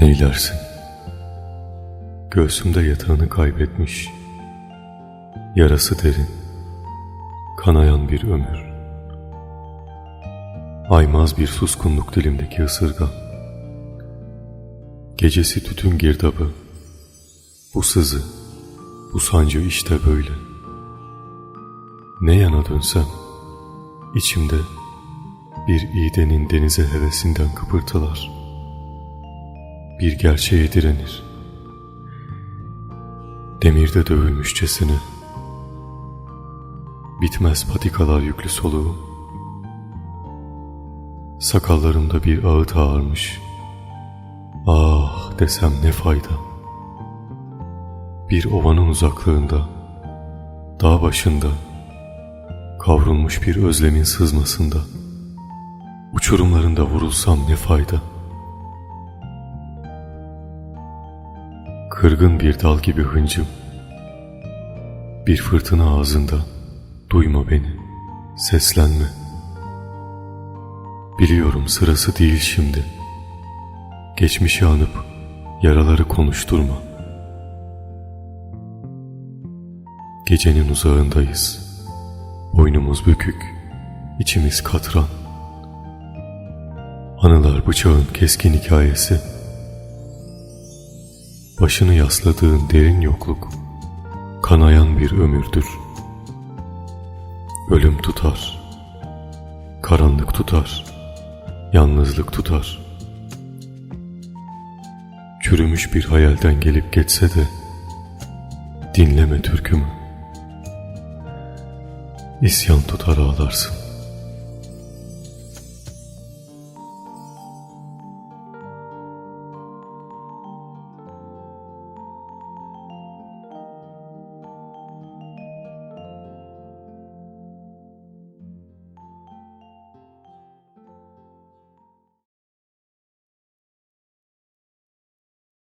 Neylersin? Göğsümde yatağını kaybetmiş. Yarası derin, kanayan bir ömür. Aymaz bir suskunluk dilimdeki ısırgan. Gecesi tütün girdabı. Bu sızı, bu sancı işte böyle. Ne yana dönsem, içimde bir iğdenin denize hevesinden kıpırtılar. Bir gerçeğe direnir. Demirde dövülmüşçesine. Bitmez patikalar yüklü soluğu. Sakallarımda bir ağıt ağarmış. Ah desem ne fayda. Bir ovanın uzaklığında, dağ başında, kavrulmuş bir özlemin sızmasında, uçurumlarında vurulsam ne fayda. Kırgın bir dal gibi hıncım, bir fırtına ağzında, duyma beni, seslenme. Biliyorum sırası değil şimdi. Geçmişi anıp yaraları konuşturma. Gecenin uzağındayız. Boynumuz bükük, içimiz katran. Anılar bıçağın keskin hikayesi. Başını yasladığın derin yokluk, kanayan bir ömürdür. Ölüm tutar, karanlık tutar, yalnızlık tutar. Çürümüş bir hayalden gelip geçse de, dinleme türkümü. İsyan tutar ağlarsın.